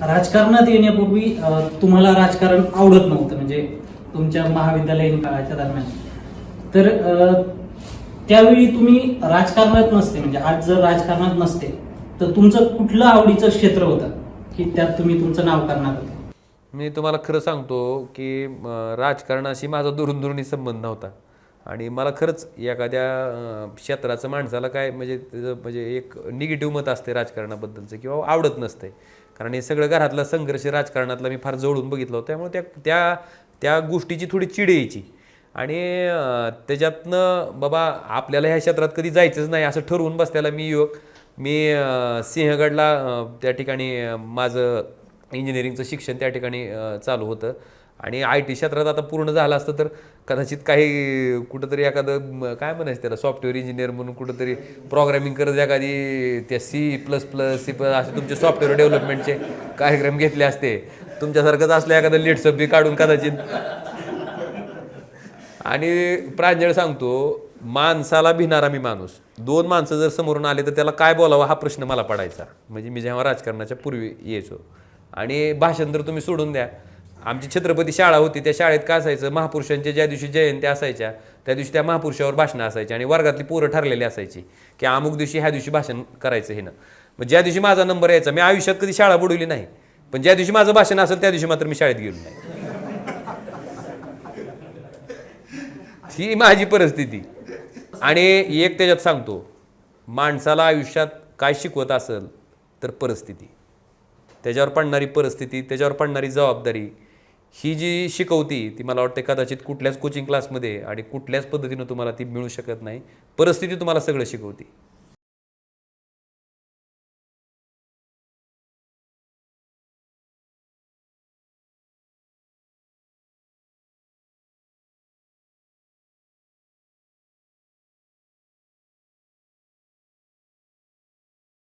राजकारणात येण्यापूर्वी तुम्हाला राजकारण आवडत नव्हतं म्हणजे तुमच्या महाविद्यालयीन काळाच्या दरम्यान. तर त्यावेळी तुम्ही राजकारणात नसते म्हणजे आज जर राजकारणात नसते तर तुमचं कुठलं आवडीचं क्षेत्र होतं की त्यात तुम्ही तुमचं नाव करणार होते? मी तुम्हाला खरं सांगतो की राजकारणाशी माझा दुरून दुरुनी संबंध नव्हता. आणि मला खरंच एखाद्या क्षेत्राचं माणसाला काय म्हणजे त्याचं म्हणजे एक निगेटिव्ह मत असते राजकारणाबद्दलचं किंवा आवडत नसते. कारण हे सगळं घरातला संघर्ष राजकारणातला मी फार जवळून बघितलं होतं. त्यामुळे त्या त्या त्या गोष्टीची थोडी चिड यायची. आणि त्याच्यातनं बाबा आपल्याला ह्या क्षेत्रात कधी जायचंच नाही असं ठरवून बसल्याला मी युवक. मी सिंहगडला त्या ठिकाणी माझं इंजिनिअरिंगचं शिक्षण त्या ठिकाणी चालू होतं. आणि आय टी क्षेत्रात आता पूर्ण झालं असतं तर कदाचित काही कुठंतरी एखादं काय म्हणायचं त्याला सॉफ्टवेअर इंजिनियर म्हणून कुठंतरी प्रोग्रामिंग करत एखादी त्या C plus plus C plus असे तुमचे सॉफ्टवेअर डेव्हलपमेंटचे कार्यक्रम घेतले असते. तुमच्यासारखंच असलं एखादं लेट बी काढून कदाचित. आणि प्रांजळ सांगतो माणसाला भिणारा मी माणूस. दोन माणसं जर समोरून आले तर त्याला काय बोलावं हा प्रश्न मला पडायचा. म्हणजे मी जेव्हा राजकारणाच्या पूर्वी यायचो. आणि भाषण तर तुम्ही सोडून द्या. आमची छत्रपती शाळा होती त्या शाळेत काय असायचं महापुरुषांच्या ज्या दिवशी जयंती असायच्या त्या दिवशी त्या महापुरुषावर भाषणं असायची आणि वर्गातली पोरं ठरलेली असायची की अमुक दिवशी ह्या दिवशी भाषण करायचं हे ना मग ज्या दिवशी माझा नंबर यायचा मी आयुष्यात कधी शाळा बुडवली नाही पण ज्या दिवशी माझं भाषण असेल त्या दिवशी मात्र मी शाळेत गेलो नाही. ही माझी परिस्थिती. आणि एक त्याच्यात सांगतो माणसाला आयुष्यात काय शिकवत असेल तर परिस्थिती. त्याच्यावर पडणारी परिस्थिती त्याच्यावर पडणारी जबाबदारी ही जी शिकवती ती मला वाटते कदाचित कुठल्याच कोचिंग क्लासमध्ये आणि कुठल्याच पद्धतीनं तुम्हाला ती मिळू शकत नाही. परिस्थिती तुम्हाला सगळं शिकवती.